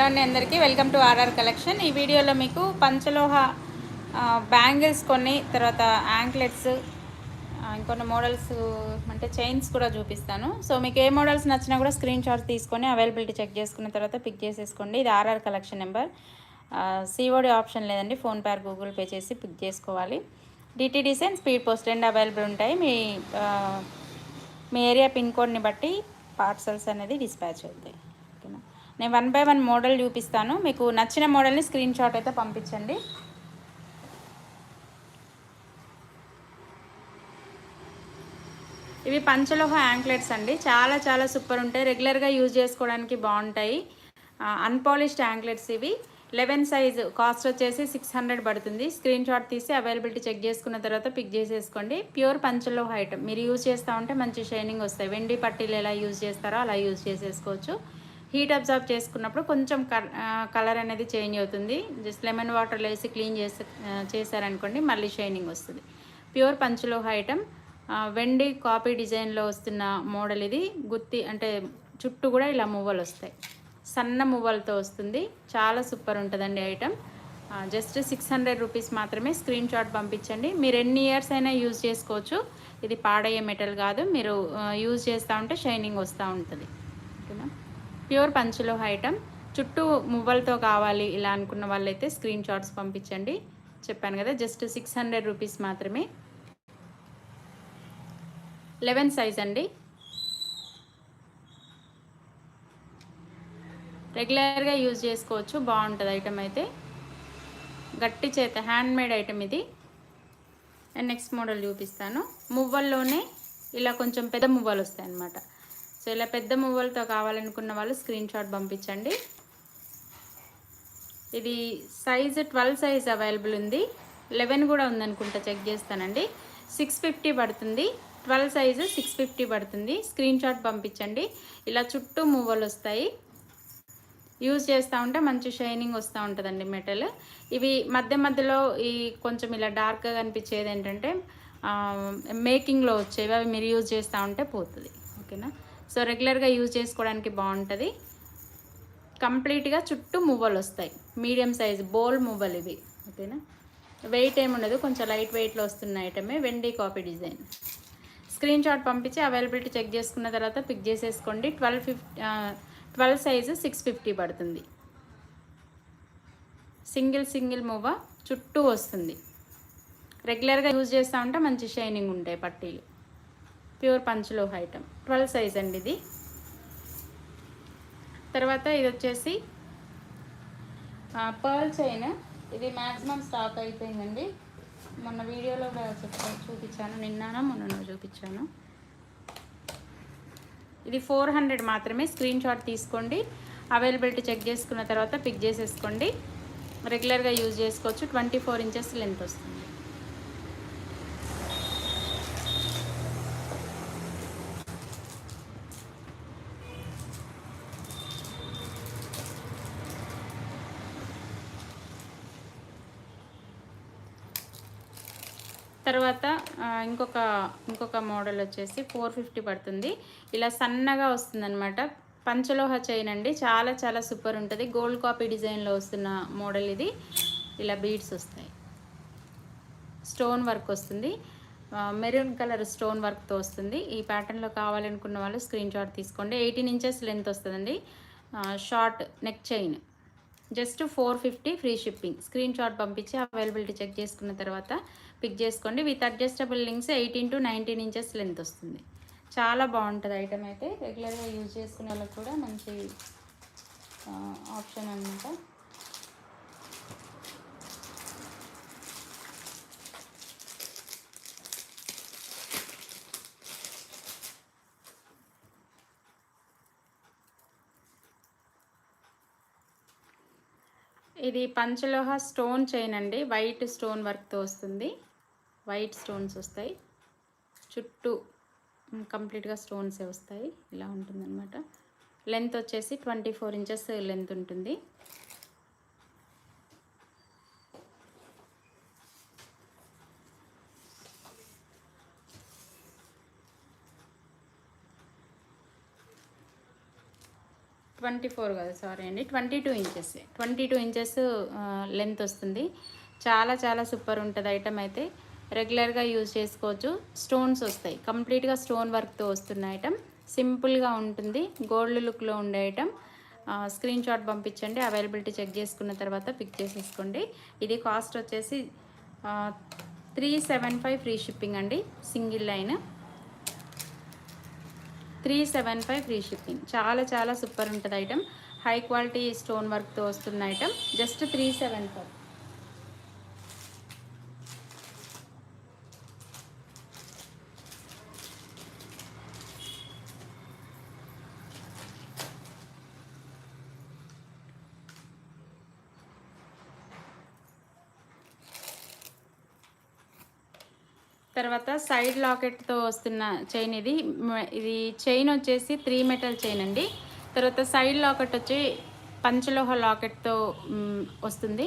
Hello అండి అందరికీ. Welcome to RR collection. ఈ వీడియోలో మీకు పంచలోహ బ్యాంగిల్స్ కొన్ని తర్వాత యాంక్లెట్స్ ఇంకొన్ని మోడల్స్ అంటే చైన్స్ కూడా చూపిస్తాను. సో మీకు ఏ మోడల్స్ నచ్చినా కూడా స్క్రీన్ షాట్ తీసుకొని అవైలబిలిటీ చెక్ చేసుకున్న తర్వాత పిక్ చేసేసుకోండి. ఇది RR collection number. COD option లేదండి. ఫోన్పే గూగుల్ పే చేసి పిక్ చేసుకోవాలి. డిటీడీసీ అండ్ స్పీడ్ పోస్ట్ రెండు అవైలబుల్ ఉంటాయి. మీ మీ ఏరియా పిన్ కోడ్ని బట్టి పార్సల్స్ అనేది డిస్పాచ్ అవుతాయి. నేను వన్ బై వన్ మోడల్ చూపిస్తాను. మీకు నచ్చిన మోడల్ని స్క్రీన్ షాట్ అయితే పంపించండి. ఇవి పంచలోహ యాంక్లెట్స్ అండి. చాలా చాలా సూపర్ ఉంటాయి. రెగ్యులర్గా యూజ్ చేసుకోవడానికి బాగుంటాయి. అన్పాలిష్డ్ యాంక్లెట్స్ ఇవి. Eleven size. కాస్ట్ వచ్చేసి సిక్స్ హండ్రెడ్ పడుతుంది. స్క్రీన్ షాట్ తీసి అవైలబిలిటీ చెక్ చేసుకున్న తర్వాత పిక్ చేసేసుకోండి. Pure panchaloha item. మీరు యూజ్ చేస్తూ ఉంటే మంచి షైనింగ్ వస్తాయి. వెండి పట్టీలు ఎలా యూజ్ చేస్తారో అలా యూజ్ చేసేసుకోవచ్చు. హీట్ అబ్జర్వ్ చేసుకున్నప్పుడు కొంచెం కలర్ అనేది చేంజ్ అవుతుంది. జస్ట్ లెమన్ వాటర్లో వేసి క్లీన్ చేసి చేశారనుకోండి మళ్ళీ షైనింగ్ వస్తుంది. Pure panchaloha item. వెండి కాపీ డిజైన్లో వస్తున్న మోడల్ ఇది. గుత్తి అంటే చుట్టూ కూడా ఇలా మువ్వలు వస్తాయి. సన్న మువ్వలతో వస్తుంది. చాలా సూపర్ ఉంటుందండి item. Just six hundred rupees మాత్రమే స్క్రీన్ షాట్ పంపించండి. మీరు ఎన్ని ఇయర్స్ అయినా యూజ్ చేసుకోవచ్చు. ఇది పాడయ్యే మెటల్ కాదు. మీరు యూజ్ చేస్తూ ఉంటే షైనింగ్ వస్తూ ఉంటుంది. Pure panchaloha item. చుట్టూ మువ్వలతో కావాలి ఇలా అనుకున్న వాళ్ళైతే స్క్రీన్ షాట్స్ పంపించండి. చెప్పాను కదా జస్ట్ సిక్స్ హండ్రెడ్ రూపీస్ మాత్రమే. లెవెన్ సైజ్ అండి. రెగ్యులర్గా యూజ్ చేసుకోవచ్చు బాగుంటుంది ఐటమ్ అయితే. గట్టి చేత హ్యాండ్ మేడ్ ఐటమ్ ఇది నెక్స్ట్ మోడల్ చూపిస్తాను. మువ్వల్లోనే ఇలా కొంచెం పెద్ద మువ్వలు వస్తాయి అన్నమాట సో ఇలా పెద్ద మువ్వలతో కావాలనుకున్న వాళ్ళు స్క్రీన్ షాట్ పంపించండి. ఇది సైజ్ ట్వెల్వ్ సైజ్ అవైలబుల్ ఉంది. లెవెన్ కూడా ఉందనుకుంటా చెక్ చేస్తానండి. సిక్స్ ఫిఫ్టీ పడుతుంది. ట్వెల్వ్ సైజు సిక్స్ ఫిఫ్టీ పడుతుంది. స్క్రీన్ షాట్ పంపించండి. ఇలా చుట్టూ మువ్వలు వస్తాయి. యూజ్ చేస్తూ ఉంటే మంచి షైనింగ్ వస్తూ ఉంటుందండి మెటల్ ఇవి మధ్య మధ్యలో ఈ కొంచెం ఇలా డార్క్గా కనిపించేది ఏంటంటే మేకింగ్లో వచ్చేవి. అవి మీరు యూజ్ చేస్తూ ఉంటే పోతుంది. ఓకేనా? సో రెగ్యులర్గా యూజ్ చేసుకోవడానికి బాగుంటుంది. కంప్లీట్గా చుట్టూ మువ్వలు వస్తాయి. మీడియం సైజ్ బోల్ మువ్వలు ఇవి. ఓకేనా? వెయిట్ ఏమి ఉండదు. కొంచెం లైట్ వెయిట్లో వస్తున్న ఐటమే వెండి కాపీ డిజైన్. స్క్రీన్ షాట్ పంపించి అవైలబిలిటీ చెక్ చేసుకున్న తర్వాత పిక్ చేసేసుకోండి. Twelve fifty twelve size six fifty పడుతుంది. సింగిల్ సింగిల్ మువ్వ చుట్టూ వస్తుంది. రెగ్యులర్గా యూజ్ చేస్తూ ఉంటే మంచి షైనింగ్ ఉంటాయి పట్టీలు. Pure panchaloha item. Twelve size అండి ఇది. తర్వాత ఇది వచ్చేసి పర్ల్ చైన్. ఇది మ్యాక్సిమం స్టాక్ అయిపోయిందండి. మొన్న వీడియోలో కూడా చూపించాను. నిన్నానో మొన్న చూపించాను. ఇది ఫోర్ హండ్రెడ్ మాత్రమే. స్క్రీన్ షాట్ తీసుకోండి. అవైలబిలిటీ చెక్ చేసుకున్న తర్వాత పిక్ చేసేసుకోండి. రెగ్యులర్గా యూజ్ చేసుకోవచ్చు. ట్వంటీ ఫోర్ ఇంచెస్ లెంత్ వస్తుంది. తర్వాత ఇంకొక ఇంకొక మోడల్ వచ్చేసి ఫోర్ ఫిఫ్టీ పడుతుంది. ఇలా సన్నగా వస్తుందన్నమాట. పంచలోహ చైన్ అండి. చాలా చాలా సూపర్ ఉంటుంది. గోల్డ్ కాపీ డిజైన్లో వస్తున్న మోడల్ ఇది. ఇలా బీడ్స్ వస్తాయి. స్టోన్ వర్క్ వస్తుంది. మెరూన్ కలర్ స్టోన్ వర్క్తో వస్తుంది. ఈ ప్యాటర్న్లో కావాలనుకున్న వాళ్ళు స్క్రీన్ షాట్ తీసుకోండి. ఎయిటీన్ ఇంచెస్ లెంత్ వస్తుందండి. Short neck chain. Just four fifty free shipping. Screen shot పంపించి అవైలబిలిటీ చెక్ చేసుకున్న తర్వాత పిక్ చేసుకోండి. With adjustable links eighteen to nineteen inches length వస్తుంది. చాలా బాగుంటుంది ఐటమ్ అయితే. రెగ్యులర్గా యూజ్ చేసుకునే వాళ్ళకి కూడా మంచి ఆప్షన్ అనమాట ఇది పంచలోహ స్టోన్ చైన్ అండి. వైట్ స్టోన్ వర్క్తో వస్తుంది. వైట్ స్టోన్స్ వస్తాయి. చుట్టూ కంప్లీట్గా స్టోన్సే వస్తాయి. ఇలా ఉంటుందన్నమాట. లెంత్ వచ్చేసి ట్వంటీ ఫోర్ ఇంచెస్ లెంత్ ఉంటుంది. ట్వంటీ ఫోర్ కదా సారీ అండి. Twenty two inches. Twenty two inches length వస్తుంది. చాలా చాలా సూపర్ ఉంటుంది ఐటమ్ అయితే. రెగ్యులర్గా యూజ్ చేసుకోవచ్చు. స్టోన్స్ వస్తాయి. కంప్లీట్గా స్టోన్ వర్క్తో వస్తున్న ఐటమ్ సింపుల్గా ఉంటుంది. గోల్డ్ లుక్లో ఉండే ఐటమ్ స్క్రీన్ షాట్ పంపించండి. అవైలబిలిటీ చెక్ చేసుకున్న తర్వాత పిక్ చేసేసుకోండి. ఇది కాస్ట్ వచ్చేసి three seven five free shipping అండి. Single line. Three seven five free shipping. చాలా చాలా సూపర్ ఉంటుంది ఐటమ్ హై క్వాలిటీ స్టోన్ వర్క్తో వస్తున్న item just three seven five. తర్వాత సైడ్ లాకెట్తో వస్తున్న చైన్ ఇది. ఇది చైన్ వచ్చేసి త్రీ మెటల్ చైన్ అండి. తర్వాత సైడ్ లాకెట్ వచ్చి పంచలోహ లాకెట్తో వస్తుంది.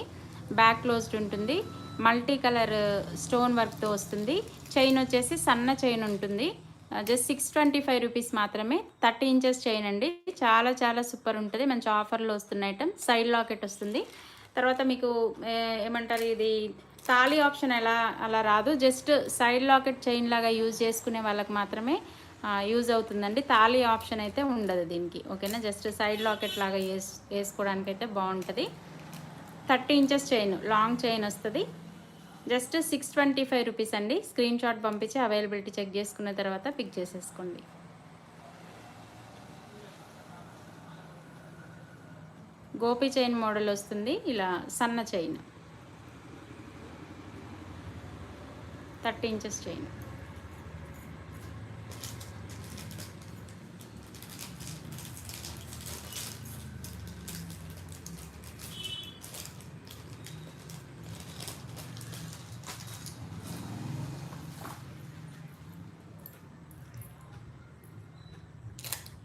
బ్యాక్ క్లోజ్డ్ ఉంటుంది. మల్టీ కలర్ స్టోన్ వర్క్తో వస్తుంది. చైన్ వచ్చేసి సన్న చైన్ ఉంటుంది. Just six twenty five rupees మాత్రమే. థర్టీ ఇంచెస్ చైన్ అండి. చాలా చాలా సూపర్ ఉంటుంది. మంచి ఆఫర్లో వస్తున్న ఐటమ్. సైడ్ లాకెట్ వస్తుంది. తర్వాత మీకు ఏమంటారు ఇది? తాళీ ఆప్షన్ ఎలా అలా రాదు. జస్ట్ సైడ్ లాకెట్ చైన్ లాగా యూజ్ చేసుకునే వాళ్ళకి మాత్రమే యూజ్ అవుతుందండి. తాళీ ఆప్షన్ అయితే ఉండదు దీనికి. ఓకేనా? జస్ట్ సైడ్ లాకెట్ లాగా వేస్ వేసుకోవడానికి అయితే బాగుంటుంది. Thirty inches chain long chain వస్తుంది. Just six twenty five rupees అండి. స్క్రీన్ షాట్ పంపించి అవైలబిలిటీ చెక్ చేసుకున్న తర్వాత పిక్ చేసేసుకోండి. గోపి చైన్ మోడల్ వస్తుంది. ఇలా సన్న చైన్. థర్టీ ఇంచెస్ చైన్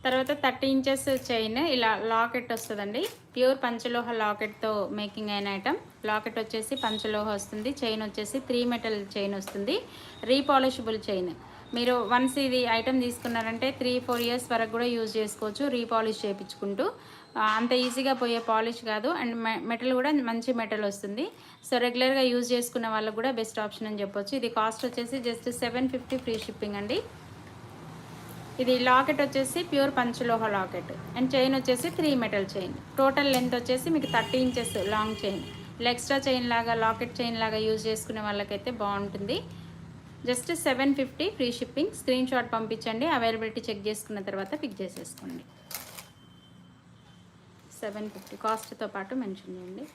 తర్వాత థర్టీ ఇంచెస్ చైన్ ఇలా లాకెట్ వస్తుందండి. ప్యూర్ పంచలోహ లాకెట్తో మేకింగ్ అయిన ఐటమ్ లాకెట్ వచ్చేసి పంచలోహ వస్తుంది. చైన్ వచ్చేసి త్రీ మెటల్ చైన్ వస్తుంది. Repolishable chain. మీరు వన్స్ ఇది ఐటమ్ తీసుకున్నారంటే త్రీ ఫోర్ ఇయర్స్ వరకు కూడా యూజ్ చేసుకోవచ్చు. రీపాలిష్ చేయించుకుంటూ. అంత ఈజీగా పోయే పాలిష్ కాదు. అండ్ మెటల్ కూడా మంచి మెటల్ వస్తుంది. సో రెగ్యులర్గా యూజ్ చేసుకున్న వాళ్ళకు కూడా బెస్ట్ ఆప్షన్ అని చెప్పొచ్చు. ఇది కాస్ట్ వచ్చేసి just seven fifty free shipping అండి. ఇది లాకెట్ వచ్చేసి ప్యూర్ పంచలోహ లాకెట్. అండ్ చైన్ వచ్చేసి three metal chain. Total length వచ్చేసి మీకు థర్టీ ఇంచెస్ లాంగ్ చైన్. ఇలా ఎక్స్ట్రా చైన్ లాగా లాకెట్ చైన్ లాగా యూజ్ చేసుకునే వాళ్ళకైతే బాగుంటుంది. Just seven fifty free shipping. Screen shot పంపించండి. అవైలబిలిటీ చెక్ చేసుకున్న తర్వాత పిక్ చేసేసుకోండి. Seven fifty. కాస్ట్తో పాటు మెన్షన్ చేయండి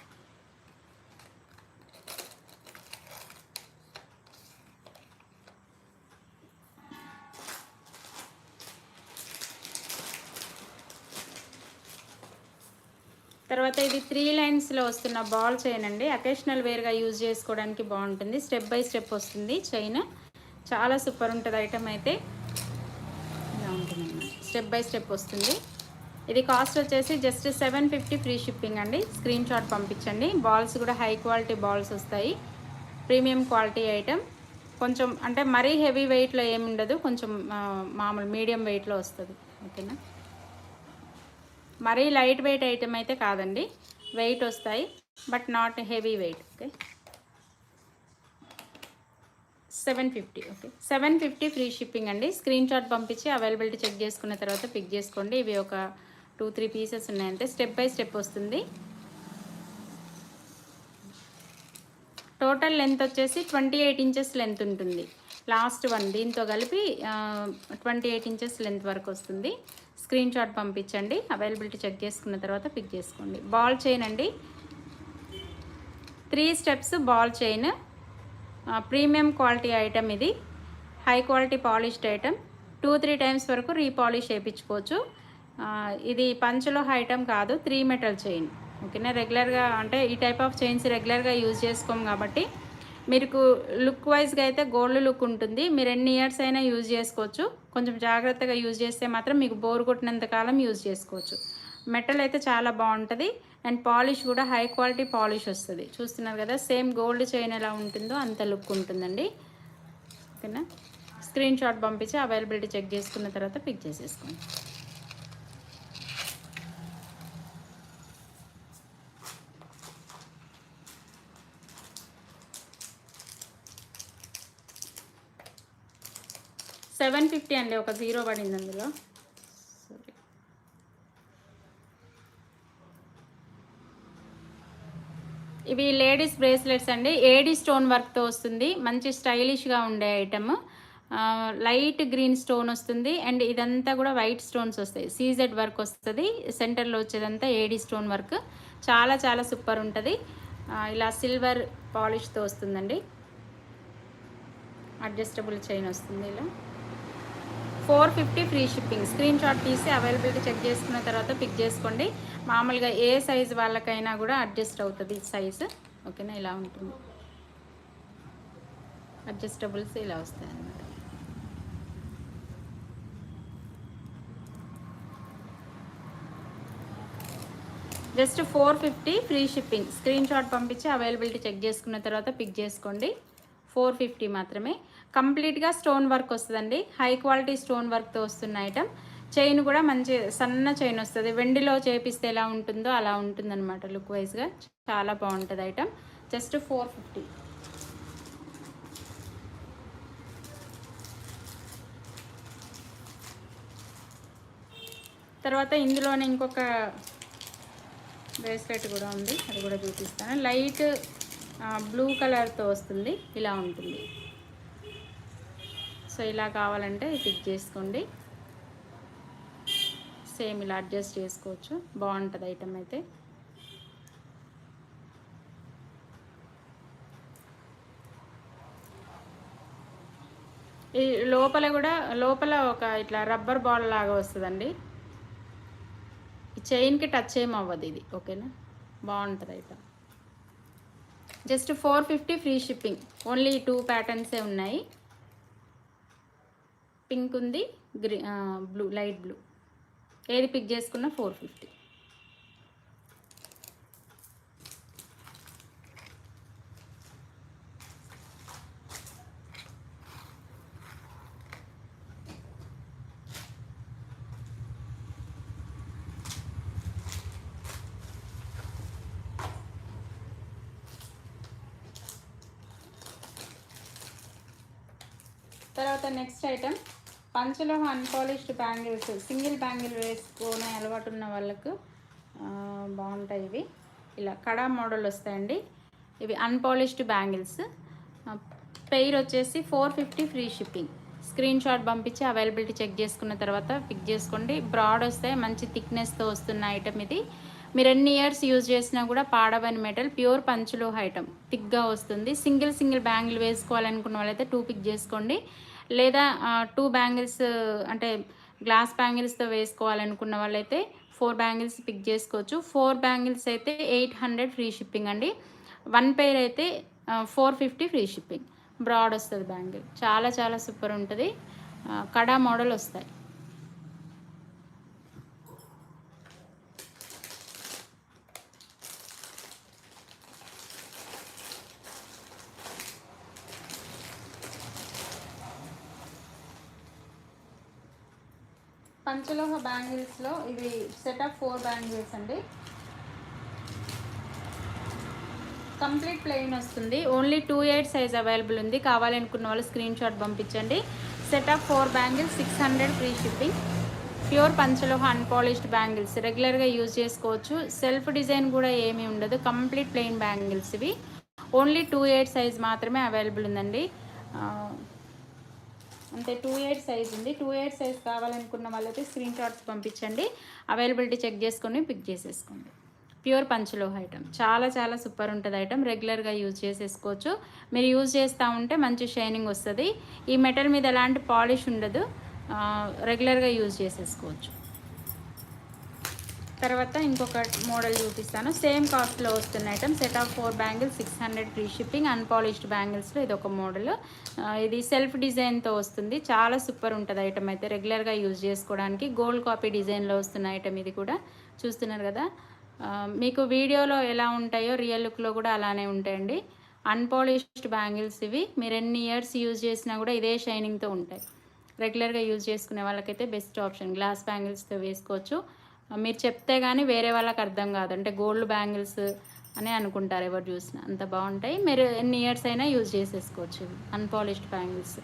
తర్వాత ఇది త్రీ లైన్స్లో వస్తున్న బాల్ చైన్ అండి. అకేషనల్ వేర్గా యూజ్ చేసుకోవడానికి బాగుంటుంది. స్టెప్ బై స్టెప్ వస్తుంది చైన్ చాలా సూపర్ ఉంటుంది ఐటమ్ అయితే. ఇలా స్టెప్ బై స్టెప్ వస్తుంది. ఇది కాస్ట్ వచ్చేసి just seven fifty free shipping అండి. స్క్రీన్ షాట్ పంపించండి. బాల్స్ కూడా హై క్వాలిటీ బాల్స్ వస్తాయి. ప్రీమియం క్వాలిటీ ఐటమ్ కొంచెం అంటే మరీ హెవీ వెయిట్లో ఏమి ఉండదు. కొంచెం మామూలు మీడియం వెయిట్లో వస్తుంది. ఓకేనా మరీ లైట్ వెయిట్ ఐటెం అయితే కాదండి. వెయిట్ వస్తాయి but not heavy weight okay? Seven fifty okay? Seven fifty free shipping అండి. స్క్రీన్ షాట్ పంపించి అవైలబిలిటీ చెక్ చేసుకున్న తర్వాత పిక్ చేసుకోండి. ఇవి ఒక టూ త్రీ పీసెస్ ఉన్నాయంటే స్టెప్ బై స్టెప్ వస్తుంది. టోటల్ లెంత్ వచ్చేసి ట్వంటీ ఎయిట్ ఇంచెస్ లెంత్ ఉంటుంది. లాస్ట్ వన్ దీంతో కలిపి ట్వంటీ ఎయిట్ ఇంచెస్ లెంత్ వరకు వస్తుంది. స్క్రీన్ షాట్ పంపించండి. అవైలబిలిటీ చెక్ చేసుకున్న తర్వాత పిక్ చేసుకోండి. బాల్ చైన్ అండి. Three steps ball chain. Premium quality item ఇది. High quality polished item. Two three times వరకు రీపాలిష్ చేయించుకోవచ్చు. ఇది పంచలో ఐటమ్ కాదు త్రీ మెటల్ చైన్. ఓకేనా? రెగ్యులర్గా అంటే ఈ టైప్ ఆఫ్ చైన్స్ రెగ్యులర్గా యూజ్ చేసుకోం కాబట్టి మీకు లుక్ వైజ్గా అయితే గోల్డ్ లుక్ ఉంటుంది. మీరు ఎన్ని ఇయర్స్ అయినా యూజ్ చేసుకోవచ్చు. కొంచెం జాగ్రత్తగా యూజ్ చేస్తే మాత్రం మీకు బోర్ కొట్టినంత కాలం యూజ్ చేసుకోవచ్చు. మెటల్ అయితే చాలా బాగుంటుంది. అండ్ పాలిష్ కూడా హై క్వాలిటీ పాలిష్ వస్తుంది. చూస్తున్నారు కదా సేమ్ గోల్డ్ చైన్ ఎలా ఉంటుందో అంత లుక్ ఉంటుందండి. ఓకేనా? స్క్రీన్ షాట్ పంపించి అవైలబిలిటీ చెక్ చేసుకున్న తర్వాత పిక్ చేసేసుకోండి. సెవెన్ ఫిఫ్టీ అండి ఒక జీరో పడింది అందులో. Sorry. ఇవి లేడీస్ బ్రేస్లెట్స్ అండి. ఏడీ స్టోన్ వర్క్తో వస్తుంది. మంచి స్టైలిష్గా ఉండే ఐటమ్. లైట్ గ్రీన్ స్టోన్ వస్తుంది. అండ్ ఇదంతా కూడా వైట్ స్టోన్స్ వస్తాయి. సీజెడ్ వర్క్ వస్తుంది. సెంటర్లో వచ్చేదంతా ఏడీ స్టోన్ వర్క్. చాలా చాలా సూపర్ ఉంటుంది. ఇలా సిల్వర్ పాలిష్తో వస్తుందండి. అడ్జస్టబుల్ చైన్ వస్తుంది ఇలా. Four fifty free shipping. Screen shot తీసి అవైలబిలిటీ చెక్ చేసుకున్న తర్వాత పిక్ చేసుకోండి. మామూలుగా ఏ సైజ్ వాళ్ళకైనా కూడా అడ్జస్ట్ అవుతుంది సైజు. ఓకేనా? ఇలా ఉంటుంది. అడ్జస్టబుల్స్ ఇలా వస్తాయి అన్నమాట just four fifty free shipping. Screen shot పంపించి అవైలబిలిటీ చెక్ చేసుకున్న తర్వాత పిక్ చేసుకోండి. ఫోర్ ఫిఫ్టీ మాత్రమే. కంప్లీట్గా స్టోన్ వర్క్ వస్తుందండి. హై క్వాలిటీ స్టోన్ వర్క్తో వస్తున్న ఐటమ్ చైన్ కూడా మంచి సన్న చైన్ వస్తుంది. వెండిలో చేపిస్తే ఎలా ఉంటుందో అలా ఉంటుందన్నమాట లుక్ వైజ్గా. చాలా బాగుంటుంది ఐటమ్ జస్ట్ ఫోర్ ఫిఫ్టీ. తర్వాత ఇందులోనే ఇంకొక బ్రేస్లెట్ కూడా ఉంది. అది కూడా చూపిస్తాను. లైట్ బ్లూ కలర్తో వస్తుంది. ఇలా ఉంటుంది. సో ఇలా కావాలంటే పిక్ చేసుకోండి. సేమ్ ఇలా అడ్జస్ట్ చేసుకోవచ్చు. బాగుంటుంది ఐటమ్ అయితే. ఈ లోపల కూడా లోపల ఒక ఇట్లా రబ్బర్ బాల్ లాగా వస్తుందండి. ఈ చైన్కి టచ్ ఏమవ్వదు ఇది. ఓకేనా బాగుంటుంది item just four fifty free shipping. Only two ప్యాటర్న్సే ఉన్నాయి. పింక్ ఉంది గ్రీ బ్లూ లైట్ బ్లూ ఏది పిక్ చేసుకున్నా ఫోర్ ఫిఫ్టీ తర్వాత next item panchaloha unpolished bangles single bangle వేసుకునే అలవాటు ఉన్న వాళ్ళకు బాగుంటాయి ఇవి. ఇలా కడా మోడల్ వస్తాయండి. ఇవి అన్పాలిష్డ్ బ్యాంగిల్స్ పెయిర్ వచ్చేసి four fifty free shipping screen shot పంపించి అవైలబిలిటీ చెక్ చేసుకున్న తర్వాత పిక్ చేసుకోండి. బ్రాడ్ వస్తాయి మంచి థిక్నెస్తో వస్తున్న ఐటమ్ ఇది. మీరు ఎన్ని ఇయర్స్ యూజ్ చేసినా కూడా పాడవని మెటల్ ప్యూర్ పంచులోహ ఐటమ్ థిక్గా వస్తుంది. సింగిల్ సింగిల్ బ్యాంగిల్ వేసుకోవాలనుకున్న వాళ్ళైతే టూ పిక్ చేసుకోండి. లేదా టూ బ్యాంగిల్స్ అంటే గ్లాస్ బ్యాంగిల్స్తో వేసుకోవాలనుకున్న వాళ్ళైతే ఫోర్ బ్యాంగిల్స్ పిక్ చేసుకోవచ్చు. ఫోర్ బ్యాంగిల్స్ అయితే ఎయిట్ హండ్రెడ్ ఫ్రీ షిప్పింగ్ అండి. వన్ పేర్ అయితే four fifty free shipping broad వస్తుంది బ్యాంగిల్ చాలా చాలా సూపర్ ఉంటుంది. కడా మోడల్ వస్తాయి. పంచలోహ బ్యాంగిల్స్లో ఇవి సెట్ ఆఫ్ ఫోర్ బ్యాంగిల్స్ అండి. కంప్లీట్ ప్లెయిన్ వస్తుంది. Only two eight size available ఉంది. కావాలనుకున్న వాళ్ళు స్క్రీన్ షాట్ పంపించండి. Set of four bangles six hundred free shipping pure పంచలోహ unpolished bangles రెగ్యులర్గా యూజ్ చేసుకోవచ్చు. సెల్ఫ్ డిజైన్ కూడా ఏమీ ఉండదు. కంప్లీట్ ప్లెయిన్ బ్యాంగిల్స్ ఇవి. ఓన్లీ టూ ఎయిట్ సైజ్ మాత్రమే అవైలబుల్ ఉందండి. అంటే అంతే టూ ఎయిట్ సైజ్ ఉంది. టూ ఎయిట్ సైజ్ కావాలనుకున్న వాళ్ళైతే స్క్రీన్ షాట్స్ పంపించండి. అవైలబిలిటీ చెక్ చేసుకొని పిక్ చేసేసుకోండి. ప్యూర్ పంచలోహ ఐటమ్ చాలా చాలా సూపర్ ఉంటుంది ఐటమ్ రెగ్యులర్గా యూజ్ చేసేసుకోవచ్చు. మీరు యూజ్ చేస్తూ ఉంటే మంచి షైనింగ్ వస్తుంది. ఈ మెటల్ మీద ఎలాంటి పాలిష్ ఉండదు. రెగ్యులర్గా యూజ్ చేసేసుకోవచ్చు. తర్వాత ఇంకొక మోడల్ చూపిస్తాను. సేమ్ కాస్ట్లో వస్తున్న item set of four bangles six hundred free shipping unpolished బ్యాంగిల్స్లో ఇది ఒక మోడల్. ఇది సెల్ఫ్ డిజైన్తో వస్తుంది. చాలా సూపర్ ఉంటుంది ఐటమ్ అయితే. రెగ్యులర్గా యూజ్ చేసుకోవడానికి గోల్డ్ కాపీ డిజైన్లో వస్తున్న ఐటమ్ ఇది కూడా. చూస్తున్నారు కదా? మీకు వీడియోలో ఎలా ఉంటాయో రియల్ లుక్లో కూడా అలానే ఉంటాయండి. అన్పాలిష్డ్ బ్యాంగిల్స్ ఇవి మీరు ఎన్ని ఇయర్స్ యూజ్ చేసినా కూడా ఇదే షైనింగ్తో ఉంటాయి. రెగ్యులర్గా యూజ్ చేసుకునే వాళ్ళకైతే బెస్ట్ ఆప్షన్ గ్లాస్ బ్యాంగిల్స్తో వేసుకోవచ్చు. మీరు చెప్తే కానీ వేరే వాళ్ళకి అర్థం కాదు. అంటే గోల్డ్ బ్యాంగిల్స్ అని అనుకుంటారు ఎవరు చూసినా. అంత బాగుంటాయి. మీరు ఎన్ని ఇయర్స్ అయినా యూజ్ చేసేసుకోవచ్చు అన్పాలిష్డ్ బ్యాంగిల్స్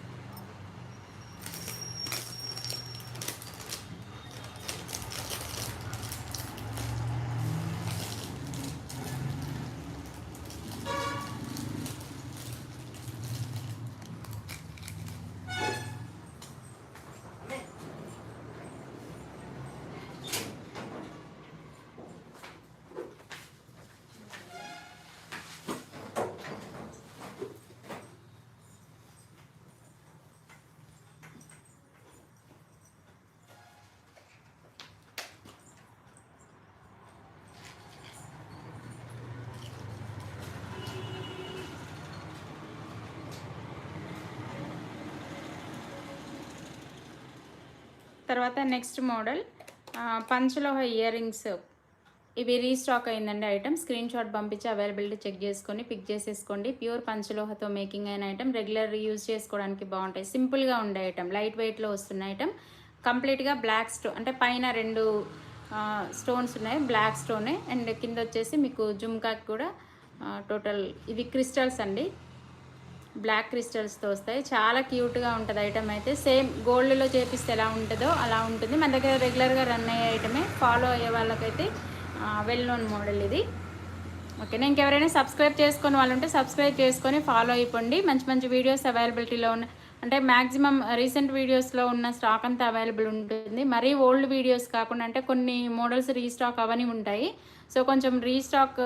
తర్వాత నెక్స్ట్ మోడల్ పంచలోహ ఇయర్ రింగ్స్ ఇవి రీస్టాక్ అయిందండి ఐటమ్ స్క్రీన్ షాట్ పంపించి అవైలబిలిటీ చెక్ చేసుకొని పిక్ చేసేసుకోండి. ప్యూర్ పంచలోహతో మేకింగ్ అయిన ఐటమ్ రెగ్యులర్ యూజ్ చేసుకోవడానికి బాగుంటాయి. సింపుల్గా ఉండే ఐటమ్ లైట్ వెయిట్లో వస్తున్న ఐటమ్ కంప్లీట్గా బ్లాక్ స్టో అంటే పైన రెండు స్టోన్స్ ఉన్నాయి. బ్లాక్ స్టోనే అండ్ కింద వచ్చేసి మీకు జుమ్కాకి కూడా టోటల్ ఇవి క్రిస్టల్స్ అండి. బ్లాక్ క్రిస్టల్స్తో వస్తాయి. చాలా క్యూట్గా ఉంటుంది ఐటమ్ అయితే. సేమ్ గోల్డ్లో చేపిస్తే ఎలా ఉంటుందో అలా ఉంటుంది. మన దగ్గర రెగ్యులర్గా రన్ అయ్యే ఐటమే ఫాలో అయ్యే వాళ్ళకైతే వెల్ నోన్ మోడల్ ఇది. ఓకేనా ఇంకెవరైనా సబ్స్క్రైబ్ చేసుకొని వాళ్ళు ఉంటే సబ్స్క్రైబ్ చేసుకొని ఫాలో అయిపోండి. మంచి మంచి వీడియోస్ అవైలబిలిటీలో ఉన్న అంటే మ్యాక్సిమం రీసెంట్ వీడియోస్లో ఉన్న స్టాక్ అంతా అవైలబుల్ ఉంటుంది. మరీ ఓల్డ్ వీడియోస్ కాకుండా అంటే కొన్ని మోడల్స్ రీస్టాక్ అవన్నీ ఉంటాయి. సో కొంచెం రీస్టాక్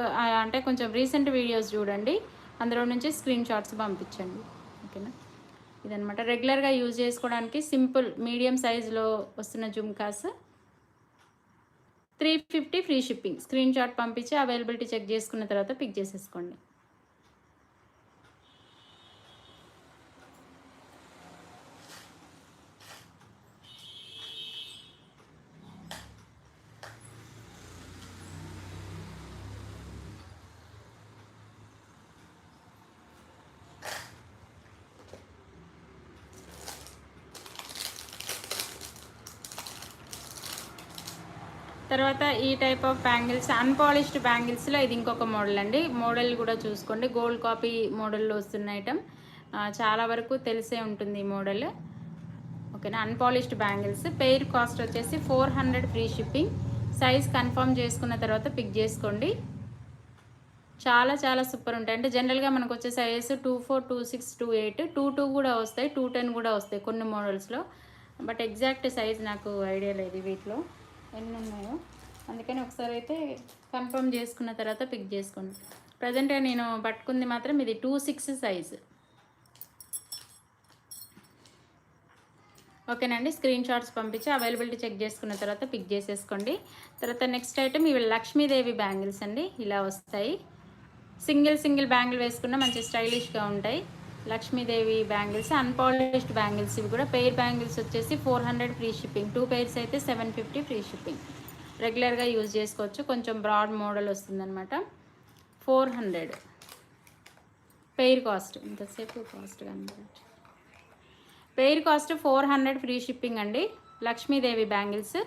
అంటే కొంచెం రీసెంట్ వీడియోస్ చూడండి. అందులో నుంచి స్క్రీన్ షాట్స్ పంపించండి. ఓకేనా? ఇదనమాట రెగ్యులర్గా యూజ్ చేసుకోవడానికి సింపుల్ మీడియం సైజులో వస్తున్న jhumkas. Three fifty free shipping. Screen shot పంపించి అవైలబిలిటీ చెక్ చేసుకున్న తర్వాత పిక్ చేసేసుకోండి తర్వాత ఈ టైప్ ఆఫ్ బ్యాంగిల్స్ అన్పాలిష్డ్ బ్యాంగిల్స్లో ఇది ఇంకొక మోడల్ అండి. మోడల్ కూడా చూసుకోండి. గోల్డ్ కాపీ మోడల్లో వస్తున్న ఐటమ్ చాలా వరకు తెలిసే ఉంటుంది ఈ మోడల్ ఓకేనా అన్పాలిష్డ్ బ్యాంగిల్స్ పెయిర్ కాస్ట్ వచ్చేసి four hundred free shipping size confirm చేసుకున్న తర్వాత పిక్ చేసుకోండి. చాలా చాలా సూపర్ ఉంటాయి. అంటే జనరల్గా మనకు వచ్చే sizes two four two six two eight two two కూడా వస్తాయి టూ టెన్ కూడా వస్తాయి కొన్ని మోడల్స్లో బట్ ఎగ్జాక్ట్ సైజ్ నాకు ఐడియా లేదు వీటిలో. ఎన్ని ఉన్నాయో? అందుకని ఒకసారి అయితే కన్ఫర్మ్ చేసుకున్న తర్వాత పిక్ చేసుకోండి. ప్రజెంట్గా నేను పట్టుకుంది మాత్రం ఇది టూ సిక్స్ సైజ్ ఓకేనండి స్క్రీన్ షాట్స్ పంపించి అవైలబిలిటీ చెక్ చేసుకున్న తర్వాత పిక్ చేసేసుకోండి. తర్వాత నెక్స్ట్ ఐటమ్ ఇవి లక్ష్మీదేవి బ్యాంగిల్స్ అండి ఇలా వస్తాయి. సింగిల్ సింగిల్ బ్యాంగిల్ వేసుకున్న మంచి స్టైలిష్గా ఉంటాయి. లక్ష్మీదేవి బ్యాంగిల్స్ అన్పాలిష్డ్ బ్యాంగిల్స్ ఇవి కూడా. పెయిర్ బ్యాంగిల్స్ వచ్చేసి four hundred free shipping two pairs అయితే సెవెన్ ఫిఫ్టీ ఫ్రీ షిప్పింగ్ రెగ్యులర్గా యూజ్ చేసుకోవచ్చు. కొంచెం బ్రాడ్ మోడల్ వస్తుందన్నమాట. Four hundred. Pair cost. ఇంతసేపు cost కనబడచ్చు pair cost four hundred free shipping అండి. లక్ష్మీదేవి బ్యాంగిల్స్.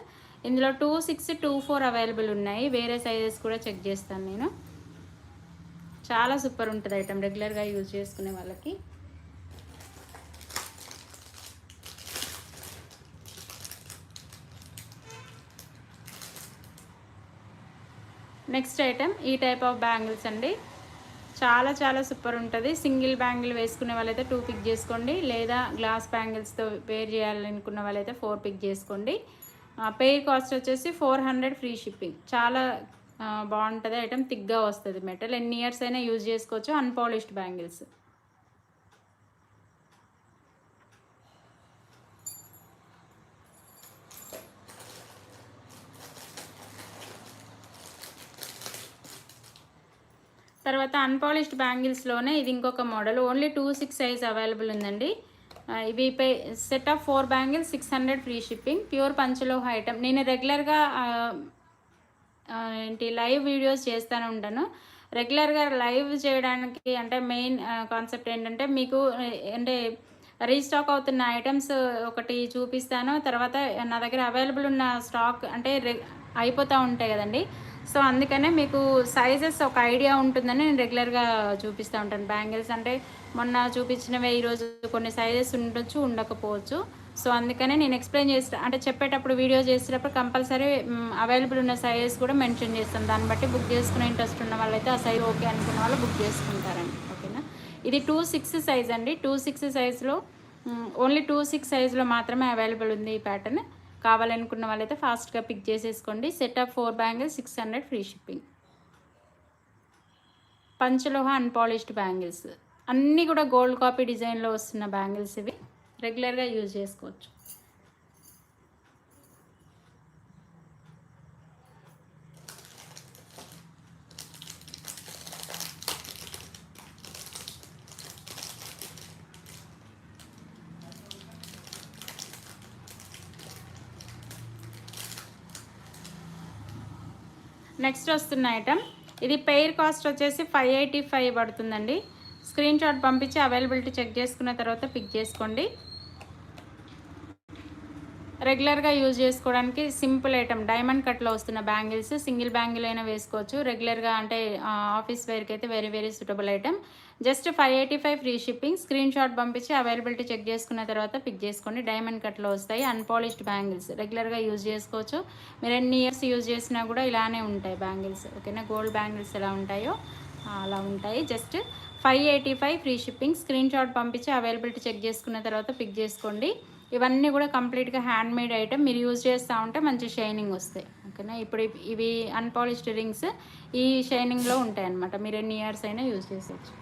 ఇందులో two six two four available ఉన్నాయి. వేరే సైజెస్ కూడా చెక్ చేస్తాను నేను. చాలా సూపర్ ఉంటుంది ఐటమ్ రెగ్యులర్గా యూజ్ చేసుకునే వాళ్ళకి. నెక్స్ట్ ఐటమ్ ఈ టైప్ ఆఫ్ బ్యాంగిల్స్ అండి. చాలా చాలా సూపర్ ఉంటుంది. సింగిల్ బ్యాంగిల్ వేసుకునే వాళ్ళైతే టూ పిక్ చేసుకోండి. లేదా గ్లాస్ బ్యాంగిల్స్తో పేర్ చేయాలనుకున్న వాళ్ళైతే ఫోర్ పిక్ చేసుకోండి. పేర్ కాస్ట్ వచ్చేసి ఫోర్ హండ్రెడ్ ఫ్రీ షిప్పింగ్. చాలా బాగుంటుంది. ఐటమ్ థిక్గా వస్తుంది మెటల్. ఎన్ని ఇయర్స్ అయినా యూజ్ చేసుకోవచ్చు. Unpolished bangles. తర్వాత అన్పాలిష్డ్ బ్యాంగిల్స్లోనే ఇది ఇంకొక model. Only two six size available ఉందండి. ఇవి pay set of four bangles six hundred free shipping pure పంచలోహ item. నేను రెగ్యులర్గా ఏంటి లైవ్ వీడియోస్ చేస్తూనే ఉంటాను. రెగ్యులర్గా లైవ్ చేయడానికి అంటే మెయిన్ కాన్సెప్ట్ ఏంటంటే మీకు అంటే రీస్టాక్ అవుతున్న ఐటమ్స్ ఒకటి చూపిస్తాను. తర్వాత నా దగ్గర అవైలబుల్ ఉన్న స్టాక్ అంటే అయిపోతూ ఉంటాయి కదండి. సో అందుకనే మీకు సైజెస్ ఒక ఐడియా ఉంటుందని నేను రెగ్యులర్గా చూపిస్తూ ఉంటాను. బ్యాంగిల్స్ అంటే మొన్న చూపించినవే ఈరోజు కొన్ని సైజెస్ ఉండొచ్చు ఉండకపోవచ్చు. సో అందుకనే నేను ఎక్స్ప్లెయిన్ చేస్తా అంటే చెప్పేటప్పుడు వీడియో చేసేటప్పుడు కంపల్సరీ అవైలబుల్ ఉన్న సైజెస్ కూడా మెన్షన్ చేస్తాను దాన్ని బట్టి బుక్ చేసుకునే ఇంట్రెస్ట్ ఉన్న వాళ్ళైతే ఆ సైజ్ ఓకే అనుకున్న వాళ్ళు బుక్ చేసుకుంటారండి. ఓకేనా? ఇది టూ సిక్స్ సైజ్ అండి. టూ సిక్స్ సైజ్లో ఓన్లీ టూ సిక్స్ సైజ్లో మాత్రమే అవైలబుల్ ఉంది ఈ ప్యాటర్న్ కావాలనుకున్న వాళ్ళైతే ఫాస్ట్గా పిక్ చేసేసుకోండి. Set four bangles six hundred free shipping. Panchaloha unpolished bangles. అన్నీ కూడా గోల్డ్ కాపీ డిజైన్లో వస్తున్న బ్యాంగిల్స్ ఇవి. రెగ్యులర్గా యూజ్ చేసుకోవచ్చు. నెక్స్ట్ వస్తున్న ఐటమ్ ఇది పెయిర్ కాస్ట్ వచ్చేసి ఫైవ్ ఎయిటీ ఫైవ్ పడుతుందండి. స్క్రీన్ షాట్ పంపించి అవైలబిలిటీ చెక్ చేసుకున్న తర్వాత పిక్ చేసుకోండి. రెగ్యులర్గా యూజ్ చేసుకోవడానికి సింపుల్ ఐటమ్. డైమండ్ కట్లో వస్తున్న బ్యాంగిల్స్ సింగిల్ బ్యాంగిల్ అయినా వేసుకోవచ్చు. రెగ్యులర్గా అంటే ఆఫీస్ వేర్కి అయితే very very suitable item. Just five eighty five free shipping. Screen shot పంపించి అవైలబిలిటీ చెక్ చేసుకున్న తర్వాత పిక్ చేసుకోండి. డైమండ్ కట్లో వస్తాయి. Unpolished bangles. రెగ్యులర్గా యూజ్ చేసుకోవచ్చు. మీరు ఎన్ని ఇయర్స్ యూజ్ చేసినా కూడా ఇలానే ఉంటాయి బ్యాంగిల్స్. ఓకేనా? గోల్డ్ బ్యాంగిల్స్ ఎలా ఉంటాయో అలా ఉంటాయి. Just five eighty five free shipping. Screen shot పంపించి అవైలబిలిటీ చెక్ చేసుకున్న తర్వాత పిక్ చేసుకోండి. ఇవన్నీ కూడా కంప్లీట్గా హ్యాండ్ మేడ్ ఐటమ్. మీరు యూజ్ చేస్తూ ఉంటే మంచి షైనింగ్ వస్తాయి. ఓకేనా? ఇప్పుడు ఇవి అన్పాలిష్డ్ రింగ్స్ ఈ షైనింగ్లో ఉంటాయి అన్నమాట మీరు ఎన్ని ఇయర్స్ అయినా యూజ్ చేసేయచ్చు.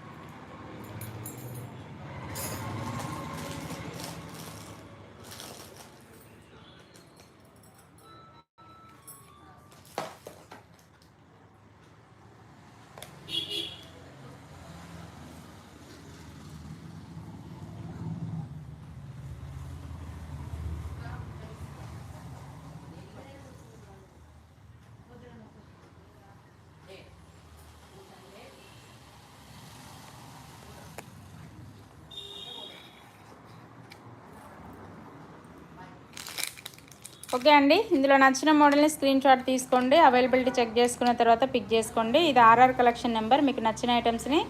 ఓకే అండి. ఇందులో నచ్చిన మోడల్ని స్క్రీన్ షాట్ తీసుకోండి. అవైలబిలిటీ చెక్ చేసుకున్న తర్వాత పిక్ చేసుకోండి. ఇది ఆర్ఆర్ కలెక్షన్ నెంబర్. మీకు నచ్చిన ఐటమ్స్ని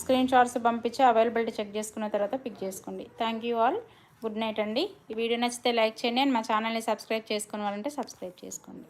స్క్రీన్ షాట్స్ పంపించి అవైలబిలిటీ చెక్ చేసుకున్న తర్వాత పిక్ చేసుకోండి. Thank you all. Good night అండి. ఈ వీడియో నచ్చితే లైక్ చేయండి. అండ్ మా ఛానల్ని సబ్స్క్రైబ్ చేసుకోవాలంటే వాళ్ళంటే సబ్స్క్రైబ్ చేసుకోండి.